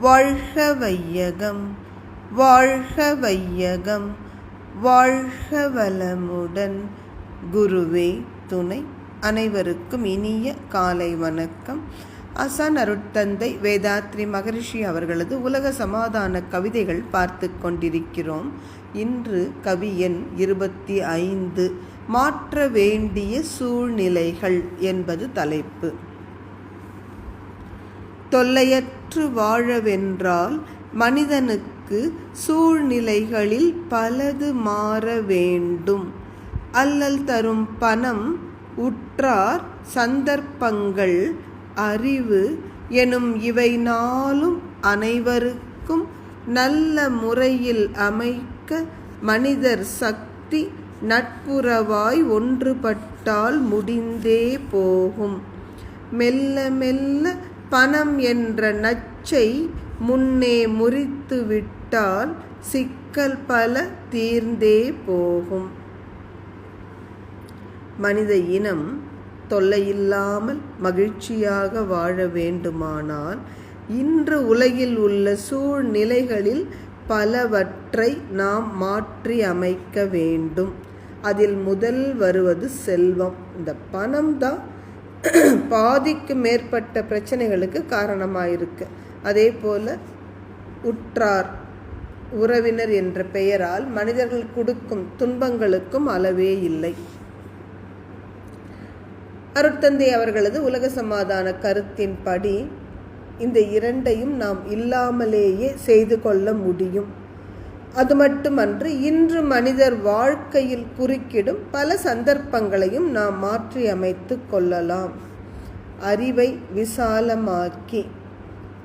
வாழ்க வையகம் வாழ்க வையகம் வாழ்க வளமுடன் குருவே துணை. அனைவருக்கும் இனிய காலை வணக்கம். அசான் அருட்தந்தை வேதாத்ரி மகரிஷி அவர்களது உலக சமாதான கவிதைகள் பார்த்து கொண்டிருக்கிறோம். இன்று கவி எண் இருபத்தி ஐந்து மாற்ற வேண்டிய சூழ்நிலைகள் என்பது தலைப்பு. தொல்லையற்று வாழவென்றால் மனிதனுக்கு சூழ்நிலைகளில் பலது மாற வேண்டும். அல்லல் தரும் பணம் உற்றார் சந்தர்ப்பங்கள் அறிவு எனும் இவை நாளும் அனைவருக்கும் நல்ல முறையில் அமைக்க மனிதர் சக்தி நட்புறவாய் ஒன்றுபட்டால் முடிந்தே போகும். மெல்ல மெல்ல பணம் என்ற நச்சை முன்னே முறித்து விட்டால் சிக்கல் பல தீர்ந்தே போகும். மனித இனம் தொல்லையில்லாமல் மகிழ்ச்சியாக வாழ வேண்டுமானால் இன்று உலகில் உள்ள சூழ்நிலைகளில் பலவற்றை நாம் மாற்றி அமைக்க வேண்டும். அதில் முதல் வருவது செல்வம். இந்த பணம் தான் பாதிக்கு மேற்பட்ட பிரச்சனைகளுக்கு காரணமாக இருக்குது அதே போல் உற்றார் உறவினர் என்ற பெயரால் மனிதர்கள் கொடுக்கும் துன்பங்களுக்கும் அளவே இல்லை. அருட்தந்தை அவர்களது உலக சமாதான கருத்தின்படி இந்த இரண்டையும் நாம் இல்லாமலேயே செய்து கொள்ள முடியும். அது மட்டுமன்று இன்று மனிதர் வாழ்க்கையில் குறுக்கிடும் பல சந்தர்ப்பங்களையும் நாம் மாற்றி அமைத்து கொள்ளலாம். அறிவை விசாலமாக்கி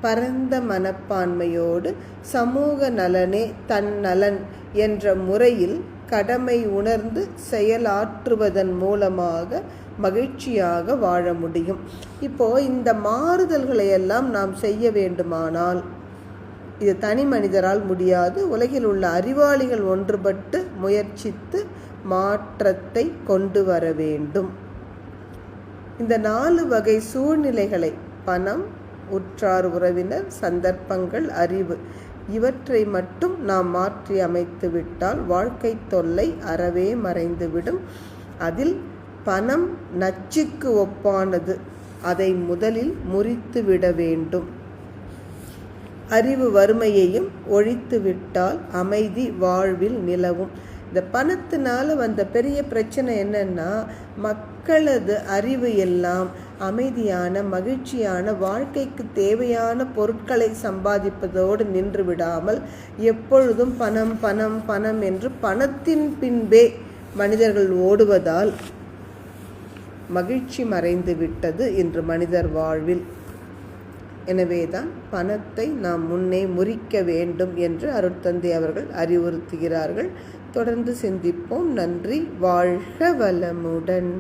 பரந்த மனப்பான்மையோடு சமூக நலனே தன் நலன் என்ற முறையில் கடமை உணர்ந்து செயலாற்றுவதன் மூலமாக மகிழ்ச்சியாக வாழ முடியும். இப்போ இந்த மாறுதல்களை எல்லாம் நாம் செய்ய வேண்டுமானால் இது தனி மனிதரால் முடியாது. உலகில் உள்ள அறிவாளிகள் ஒன்றுபட்டு முயற்சித்து மாற்றத்தை கொண்டு வர வேண்டும். இந்த நாலு வகை சூழ்நிலைகளை பணம் உற்றார் உறவினர் சந்தர்ப்பங்கள் அறிவு இவற்றை மட்டும் நாம் மாற்றி அமைத்து விட்டால் வாழ்க்கை தொல்லை அறவே மறைந்துவிடும். அதில் பணம் நச்சுக்கு ஒப்பானது. அதை முதலில் முறித்து விட வேண்டும். அறிவு வறுமையையும் ஒழித்து விட்டால் அமைதி வாழ்வில் நிலவும். இந்த பணத்தினால வந்த பெரிய பிரச்சனை என்னன்னா மக்களது அறிவு எல்லாம் அமைதியான மகிழ்ச்சியான வாழ்க்கைக்கு தேவையான பொருட்களை சம்பாதிப்பதோடு நின்று விடாமல் எப்பொழுதும் பணம் பணம் பணம் என்று பணத்தின் பின்பே மனிதர்கள் ஓடுவதால் மகிழ்ச்சி மறைந்து விட்டது இன்று மனிதர் வாழ்வில். எனவேதான் பணத்தை நாம் முன்னே முறிக்க வேண்டும் என்று அருட்தந்தை அவர்கள் அறிவுறுத்துகிறார்கள். தொடர்ந்து சிந்திப்போம். நன்றி. வாழ்க வளமுடன்.